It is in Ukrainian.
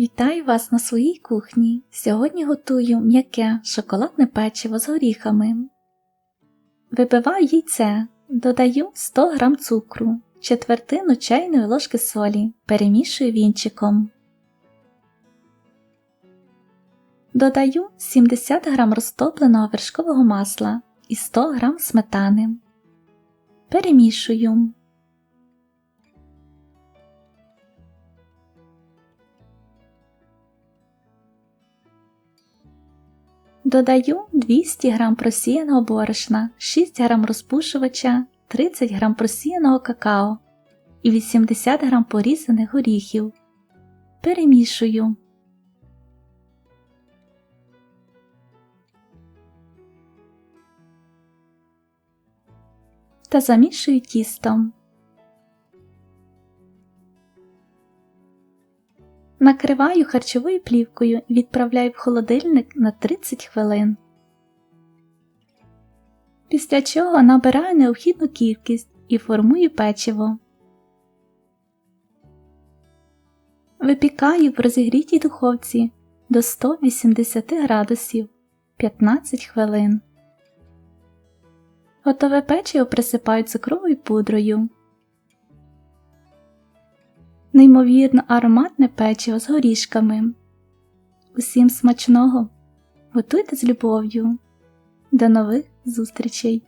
Вітаю вас на своїй кухні. Сьогодні готую м'яке шоколадне печиво з горіхами. Вибиваю яйце, додаю 100 г цукру, четвертину чайної ложки солі, перемішую вінчиком. Додаю 70 г розтопленого вершкового масла і 100 г сметани. Перемішую. Додаю 200 г просіяного борошна, 6 г розпушувача, 30 г просіяного какао і 80 г порізаних горіхів. Перемішую. Та замішую тістом. Накриваю харчовою плівкою і відправляю в холодильник на 30 хвилин. Після чого набираю необхідну кількість і формую печиво. Випікаю в розігрітій духовці до 180 градусів 15 хвилин. Готове печиво присипаю цукровою пудрою. Неймовірно ароматне печиво з горішками. Усім смачного! Готуйте з любов'ю. До нових зустрічей!